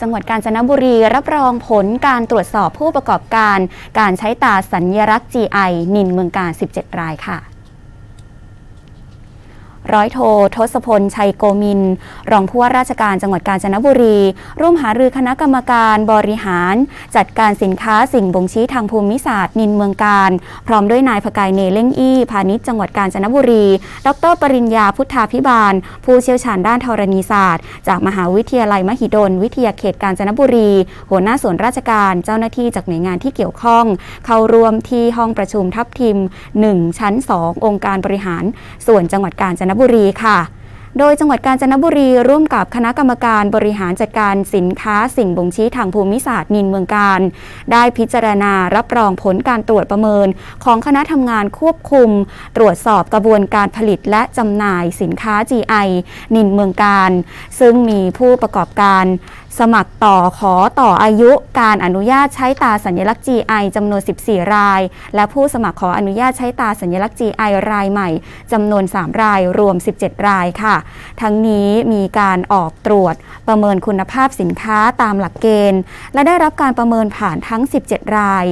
จังหวัดกาญจนบุรีรับรองผลการตรวจสอบผู้ประกอบการ การใช้ตาสัญญลักษณ์ GI นินเมืองการ 17 รายค่ะ ร้อยโททศพล ชัยโกมิน รองผู้ว่าราชการจังหวัดกาญจนบุรี ร่วมหารือคณะกรรมการบริหาร จัดการสินค้าสิ่งบ่งชี้ทางภูมิศาสตร์นินเมืองการ พร้อมด้วยนายพกายเนเล่งอี้พาณิชย์จังหวัดกาญจนบุรี ดร ปริญญาพุทธาพิบาล ผู้เชี่ยวชาญด้านธรณีศาสตร์ จากมหาวิทยาลัยมหิดล วิทยาเขตกาญจนบุรี หัวหน้าส่วนราชการเจ้าหน้าที่จากหน่วยงานที่เกี่ยวข้อง เข้าร่วมที่ห้องประชุมทัพทิม 1 ชั้น 2 องค์การบริหาร ส่วนจังหวัดกาญจนบุรีค่ะ โดยจังหวัดกาญจนบุรีร่วมกับคณะกรรมการบริหารจัดการสินค้าสิ่งบ่งชี้ทางภูมิศาสตร์นินเมืองการ ได้พิจารณารับรองผลการตรวจประเมิน ของคณะทำงานควบคุม ตรวจสอบกระบวนการผลิตและจำหน่ายสินค้า GI นินเมืองการ ซึ่งมีผู้ประกอบการ สมัครต่อขอต่ออายุการอนุญาตใช้ตาสัญลักษณ์ GI จำนวน 14 ราย และผู้สมัครขออนุญาตใช้ตาสัญลักษณ์ GI รายใหม่จำนวน 3 รายรวม 17 รายค่ะ ทั้งนี้มีการออกตรวจประเมินคุณภาพสินค้าตามหลักเกณฑ์ และได้รับการประเมินผ่านทั้ง 17 ราย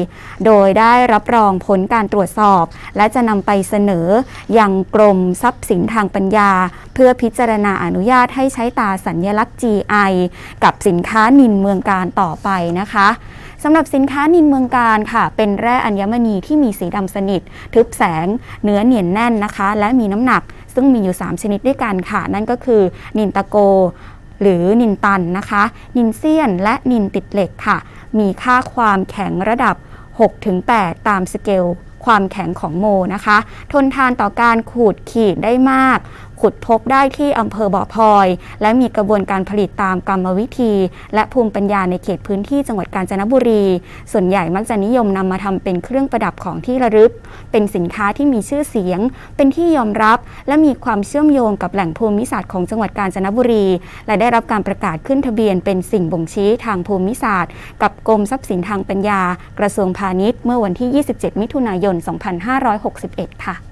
โดยได้รับรองผลการตรวจสอบ และจะนำไปเสนอยังกรมทรัพย์สินทางปัญญา เพื่อพิจารณาอนุญาตให้ใช้ตาสัญลักษณ์ GI กับสินนค้านินเมืองการต่อไปนะคะสำหรับสินค้านินเมืองการค่ะ เป็นแร่อัญมณีที่มีสีดำสนิท ทึบแสง เนื้อเหนียนแน่นนะคะ และมีน้ำหนัก ซึ่งมีอยู่ 3 ชนิดด้วยกันค่ะ นั่นก็คือ นินตะโก หรือนินตันนะคะ นินเซียน และนินติดเหล็กค่ะ มีค่าความแข็งระดับ 6-8 ตามสเกลความแข็งของโมนะคะ ทนทานต่อการขูดขีดได้มากขุดพบได้ที่อำเภอบ่อพลอย และมีกระบวนการผลิตตามกรรมวิธี และภูมิปัญญาในเขตพื้นที่จังหวัดกาญจนบุรี ส่วนใหญ่มักจะนิยมนำมาทำเป็นเครื่องประดับของที่ระลึก เป็นสินค้าที่มีชื่อเสียง เป็นที่ยอมรับ และมีความเชื่อมโยงกับแหล่งภูมิศาสตร์ของจังหวัดกาญจนบุรี และได้รับการประกาศขึ้นทะเบียนเป็นสิ่งบ่งชี้ทางภูมิศาสตร์ กับกรมทรัพย์สินทางปัญญา กระทรวงพาณิชย์ เมื่อวันที่ 27 มิถุนายน 2561 ค่ะ